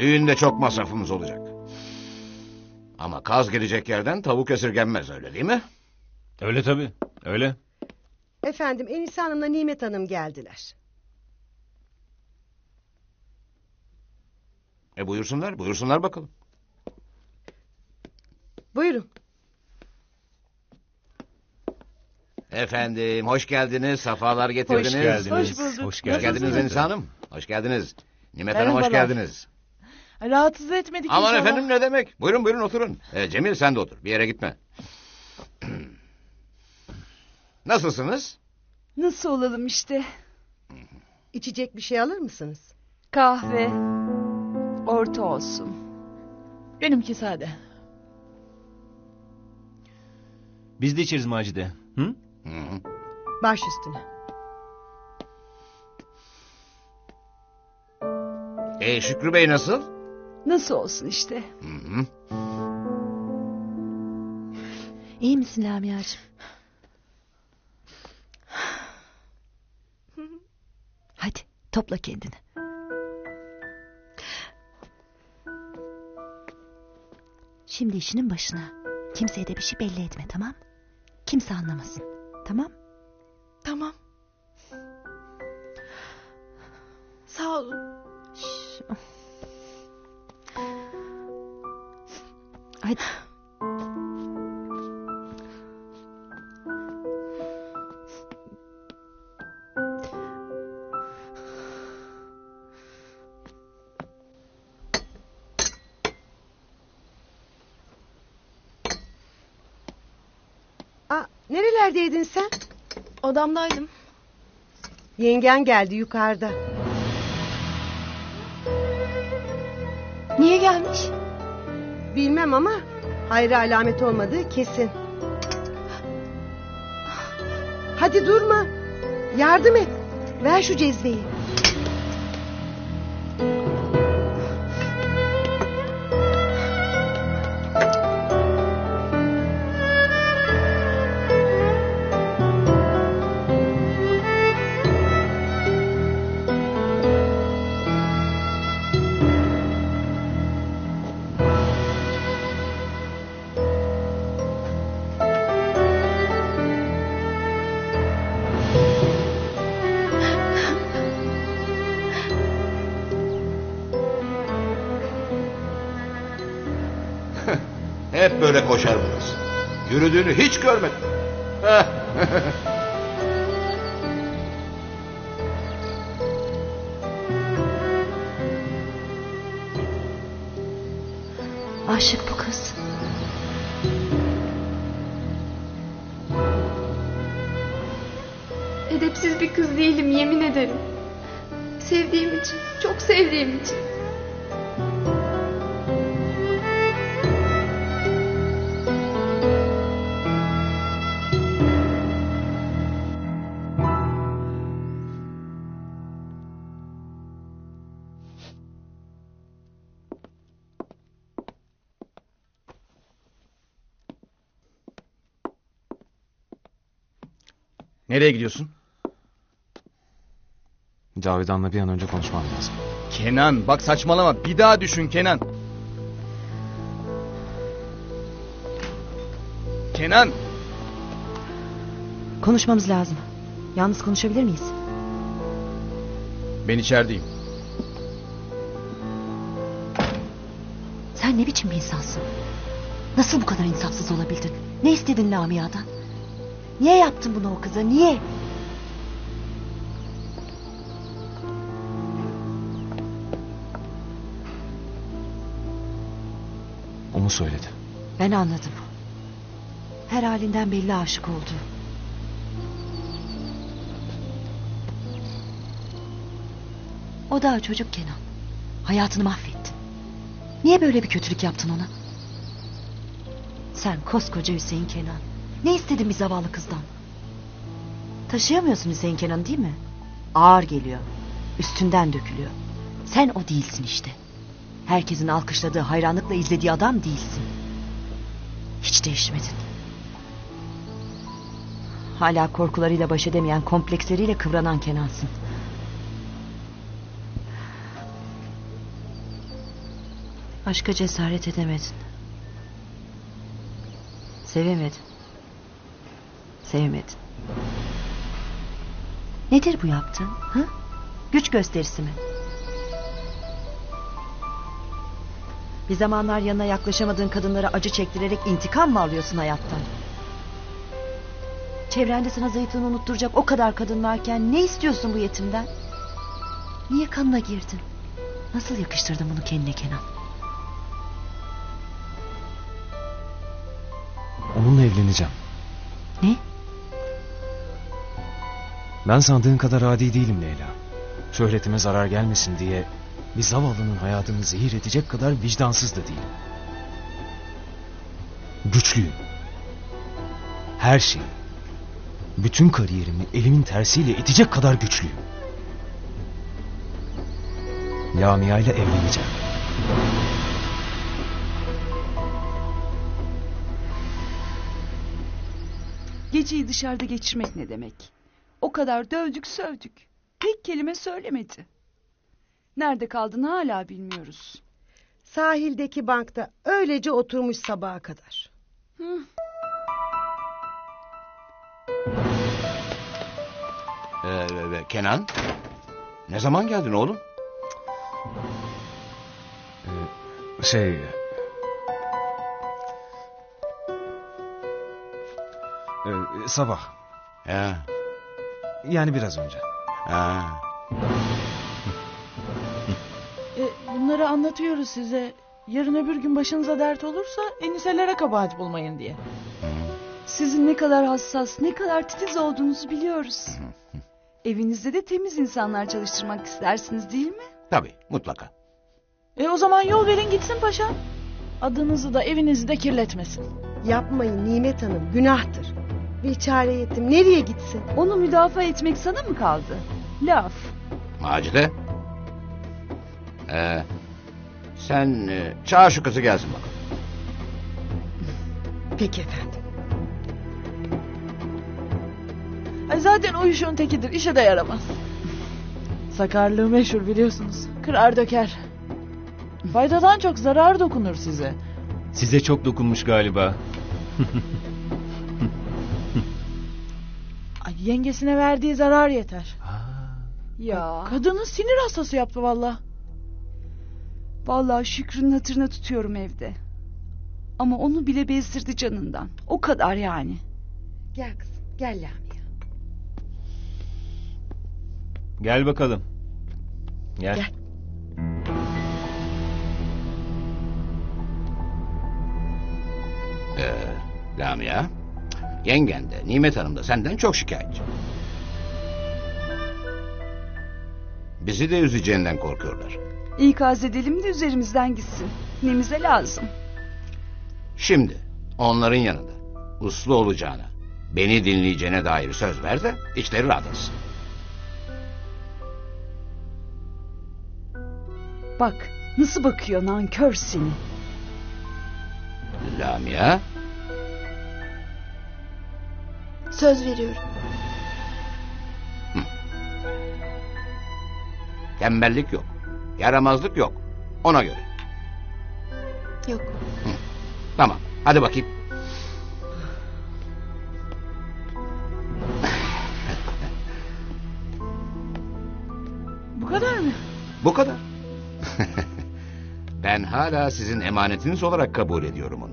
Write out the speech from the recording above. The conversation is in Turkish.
Düğünde çok masrafımız olacak. Ama kaz gelecek yerden tavuk esirgenmez öyle değil mi? Öyle tabii. Öyle. Efendim Enise Hanım'la Nimet Hanım geldiler. E buyursunlar, buyursunlar bakalım. Buyurun. Efendim hoş geldiniz, safalar getirdiniz. Hoş geldiniz. Hoş bulduk. Hoş Hoş geldiniz. Enise Hanım. Hoş geldiniz. Nimet Hanım hoş Merhabalar. geldiniz. Rahatsız etmedik Aman inşallah. efendim ne demek? Buyurun buyurun oturun. E, Cemil sen de otur. Bir yere gitme. Nasılsınız? Nasıl olalım işte. İçecek bir şey alır mısınız? Kahve. Orta olsun. Benimki sade. Biz de içeriz Macide. Hı? Hı hı. Baş üstüne. E, Şükrü Bey nasıl? Nasıl olsun işte. Hı hı. İyi misin Lamia'cığım? Hadi topla kendini. Şimdi işinin başına. Kimseye de bir şey belli etme tamam? Kimse anlamasın. Tamam? Tamam. Sağ olun. Şş. Hadi. Aa, nerelerdeydin sen? Odamdaydım. Yengen geldi yukarıda. Niye gelmiş? Bilmem ama hayra alamet olmadığı kesin. Hadi durma. Yardım et. Ver şu cezveyi. Böyle koşar burası. Yürüdüğünü hiç görmedim. Aşık bu kız. Edepsiz bir kız değilim yemin ederim. Sevdiğim için, çok sevdiğim için. Nereye gidiyorsun? Cavidan'la bir an önce konuşmam lazım. Kenan bak saçmalama. Bir daha düşün Kenan. Kenan. Konuşmamız lazım. Yalnız konuşabilir miyiz? Ben içerideyim. Sen ne biçim bir insansın? Nasıl bu kadar insafsız olabildin? Ne istedin Lamia'dan? Niye yaptın bunu o kıza? Niye? O mu söyledi? Ben anladım. Her halinden belli aşık oldu. O daha çocuk Kenan. Hayatını mahvettin. Niye böyle bir kötülük yaptın ona? Sen koskoca Hüseyin Kenan. Ne istedin bir zavallı kızdan? Taşıyamıyorsun Hüseyin Kenan değil mi? Ağır geliyor. Üstünden dökülüyor. Sen o değilsin işte. Herkesin alkışladığı hayranlıkla izlediği adam değilsin. Hiç değişmedin. Hala korkularıyla baş edemeyen kompleksleriyle kıvranan Kenan'sın. Aşka cesaret edemedin. Sevemedin. Sevmedin. Nedir bu yaptığın? Ha? Güç gösterisi mi? Bir zamanlar yanına yaklaşamadığın kadınlara acı çektirerek intikam mı alıyorsun hayattan? Çevrende sana zayıflığını unutturacak o kadar kadın varken ne istiyorsun bu yetimden? Niye kanına girdin? Nasıl yakıştırdın bunu kendine Kenan? Onunla evleneceğim. Ne? Ben sandığın kadar adi değilim Leyla. Şöhretime zarar gelmesin diye bir zavallının hayatını zehir edecek kadar vicdansız da değilim. Güçlüyüm. Her şeyi, bütün kariyerimi elimin tersiyle itecek kadar güçlüyüm. Lamia ile evleneceğim. Geceyi dışarıda geçirmek ne demek? O kadar dövdük sövdük. Tek kelime söylemedi. Nerede kaldığını hala bilmiyoruz. Sahildeki bankta öylece oturmuş sabaha kadar. Ee, Kenan? Ne zaman geldin oğlum? Şey... Ee, sabah. Ya, Yani biraz önce. ha. E, bunları anlatıyoruz size. Yarın öbür gün başınıza dert olursa eniselere kabahat bulmayın diye. Sizin ne kadar hassas, ne kadar titiz olduğunuzu biliyoruz. Evinizde de temiz insanlar çalıştırmak istersiniz değil mi? Tabii mutlaka. E o zaman yol verin gitsin paşam. Adınızı da evinizi de kirletmesin. Yapmayın Nimet Hanım günahtır. Bir çare yetim nereye gitsin? Onu müdafaa etmek sana mı kaldı? Laf. Macide. Ee, sen e, çağır şu kızı gelsin bakalım. Peki efendim. Ay zaten o işin tekidir işe de yaramaz. Sakarlığı meşhur biliyorsunuz. Kırar döker. Faydadan çok zarar dokunur size. Size çok dokunmuş galiba. yengesine verdiği zarar yeter. Ya. Kadını sinir hastası yaptı valla. Vallahi Şükrü'nün hatırına tutuyorum evde. Ama onu bile bezdirdi canından. O kadar yani. Gel kızım gel Lamia. Gel bakalım. Gel. Gel. Ee, Lamia. Yengen de Nimet Hanım da senden çok şikayetçi. Bizi de üzeceğinden korkuyorlar. İkaz edelim de üzerimizden gitsin. Nemize lazım. Şimdi onların yanında uslu olacağına, beni dinleyeceğine dair söz ver de içleri rahat etsin. Bak nasıl bakıyor nankör seni. Lamia, Söz veriyorum. tembellik yok, yaramazlık yok. Ona göre. Yok. Tamam, hadi bakayım. Bu kadar mı? Bu kadar. ben hala sizin emanetiniz olarak kabul ediyorum onu.